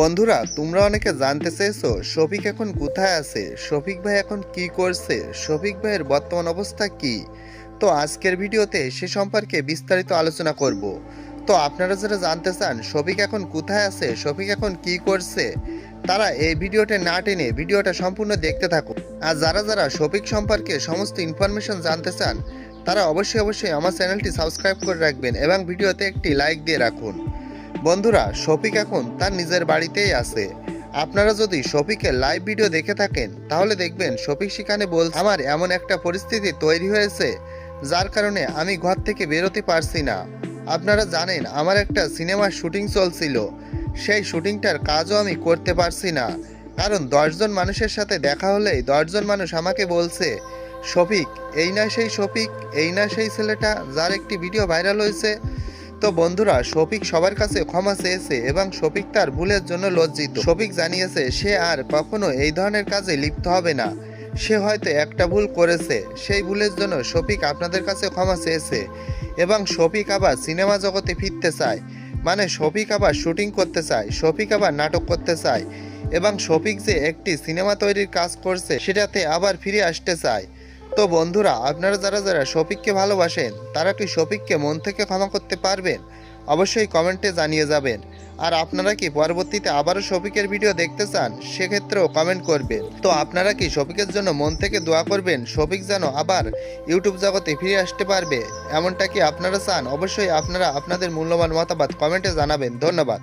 বন্ধুরা, তোমরা অনেকে জানতে চেয়েছো, শফিক এখন কোথায় আছে? শফিক ভাই এখন কি করছে? শফিক ভাইয়ের বর্তমান অবস্থা কি? তো আজকের ভিডিওতে সে সম্পর্কে বিস্তারিত আলোচনা করব। তো আপনারা যারা জানতে চান, শফিক এখন কোথায় আছে, শফিক এখন কি করছে, তারা এই ভিডিওটা না টেনে ভিডিওটা সম্পূর্ণ দেখতে থাকুন আর যারা যারা শফিক সম্পর্কে সমস্ত ইনফরমেশন জানতে চান, তারা অবশ্যই অবশ্যই আমার চ্যানেলটি সাবস্ক্রাইব করে রাখবেন এবং ভিডিওতে একটি লাইক দিয়ে রাখুন। বন্ধুরা, শফিক এখন তার নিজের বাড়িতেই আছে। আপনারা যদি শফিকের লাইভ ভিডিও দেখে থাকেন, তাহলে দেখবেন শফিক সেখানে বল আমার এমন একটা পরিস্থিতি তৈরি হয়েছে, যার কারণে আমি ঘর থেকে বেরোতে পারছি না। আপনারা জানেন, আমার একটা সিনেমার শুটিং চলছিল। সেই শুটিংটার কাজও আমি করতে পারছি না। কারণ দশজন মানুষের সাথে দেখা হলেই দশজন মানুষ আমাকে বলছে, শফিক, এই না সেই শফিক, এই না সেই ছেলেটা, যার একটি ভিডিও ভাইরাল হয়েছে তো বন্ধুরা, শফিক সবার কাছে ক্ষমা চেয়েছে এবং শফিক তার ভুলের জন্য লজ্জিত। শফিক জানিয়েছে, সে আর কখনো এই ধরনের কাজে লিপ্ত হবে না। সে হয়তো একটা ভুল করেছে। সেই ভুলের জন্য শফিক আপনাদের কাছে ক্ষমা চেয়েছে এবং শফিক আবার সিনেমা জগতে ফিরতে চায়। মানে শফিক আবার শুটিং করতে চায়, শফিক আবার নাটক করতে চায় এবং শফিক যে একটি সিনেমা তৈরির কাজ করছে, সেটাতে আবার ফিরে আসতে চায়। তো বন্ধুরা, আপনারা যারা যারা শফিককে ভালোবাসেন, তারা কি শফিককে মন থেকে ক্ষমা করতে পারবেন? অবশ্যই কমেন্টে জানিয়ে যাবেন। আর আপনারা কি পরবর্তীতে আবারও শফিকের ভিডিও দেখতে চান, সেক্ষেত্রেও কমেন্ট করবেন। তো আপনারা কি শফিকের জন্য মন থেকে দোয়া করবেন? শফিক যেন আবার ইউটিউব জগতে ফিরে আসতে পারবে, এমনটা কি আপনারা চান? অবশ্যই আপনারা আপনাদের মূল্যবান মতামত কমেন্টে জানাবেন। ধন্যবাদ।